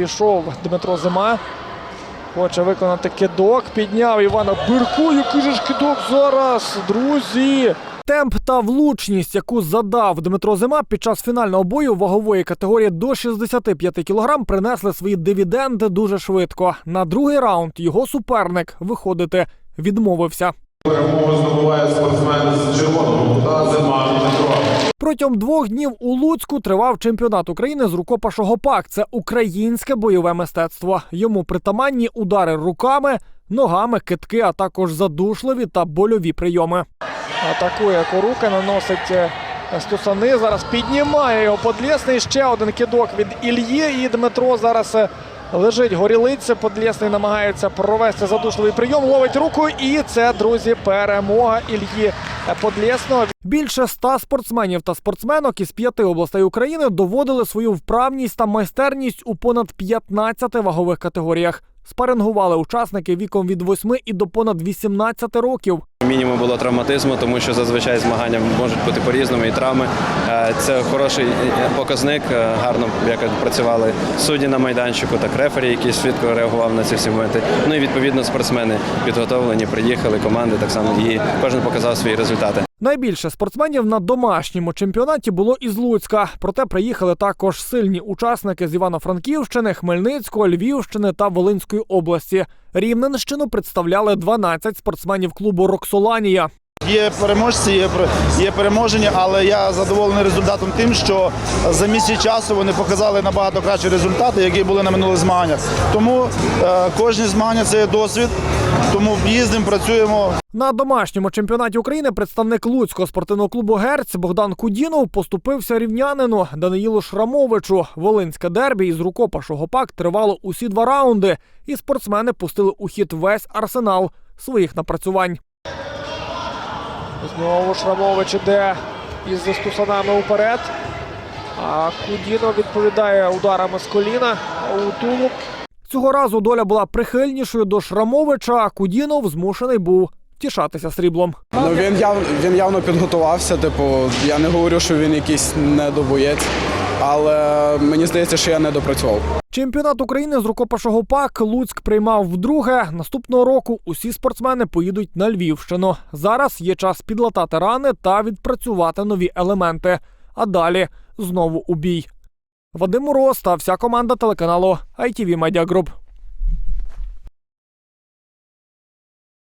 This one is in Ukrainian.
пішов Дмитро Зима. Хоче виконати кидок. Підняв Івана Бирко. Який же ж кидок зараз, друзі. Темп та влучність, яку задав Дмитро Зима під час фінального бою вагової категорії до 65 кг, принесли свої дивіденди дуже швидко. На другий раунд його суперник виходити відмовився. Перемогу здобуває спортсмен з червоного кута зима Дмитро. Протягом двох днів у Луцьку тривав чемпіонат України з рукопашого пак. Це українське бойове мистецтво. Йому притаманні удари руками, ногами, китки, а також задушливі та больові прийоми. Атакує Корука, наносить е, стусани. Зараз піднімає його Подлєсний. Ще один кидок від Ільї. І Дмитро зараз е, лежить горілиці. Подлєсний намагається провести задушливий прийом. Ловить руку. І це, друзі, перемога Ільї Подлєсного. Більше ста спортсменів та спортсменок із п'яти областей України доводили свою вправність та майстерність у понад 15 вагових категоріях. Спарингували учасники віком від 8 і до понад 18 років. Мінімум було травматизму, тому що зазвичай змагання можуть бути по-різному і травми. Е, Це хороший показник. е, Гарно як працювали судді на майданчику, так рефері, який швидко реагував на ці всі моменти. Ну і відповідно спортсмени підготовлені, приїхали, команди так само, і кожен показав свої результати. Найбільше спортсменів на домашньому чемпіонаті було із Луцька. Проте приїхали також сильні учасники з Івано-Франківщини, Хмельницького, Львівщини та Волинської області. Рівненщину представляли 12 спортсменів клубу Роксоланія. Є переможці, є, є переможені, але я задоволений результатом тим, що за місяць часу вони показали набагато кращі результати, які були на минулих змаганнях. Тому е, кожні змагання це досвід. Тому їздимо, працюємо. На домашньому чемпіонаті України представник Луцького спортивного клубу Герць Богдан Кудінов поступився рівнянину Даниїлу Шрамовичу. Волинське дербі із рукопашого пак тривало усі два раунди, і спортсмени пустили у хід весь арсенал своїх напрацювань. Знову Шрамович іде із застусанами уперед. А Кудінов відповідає ударами з коліна у тулуб. Цього разу доля була прихильнішою до Шрамовича, а Кудінов змушений був тішатися сріблом. Ну він яв він явно підготувався. Типу, я не говорю, що він якийсь недобоєць, але мені здається, що я не допрацював. Чемпіонат України з рукопашого пак Луцьк приймав вдруге. Наступного року усі спортсмени поїдуть на Львівщину. Зараз є час підлатати рани та відпрацювати нові елементи. А далі знову у бій. Вадим Мороз та вся команда телеканалу ITV Media Group.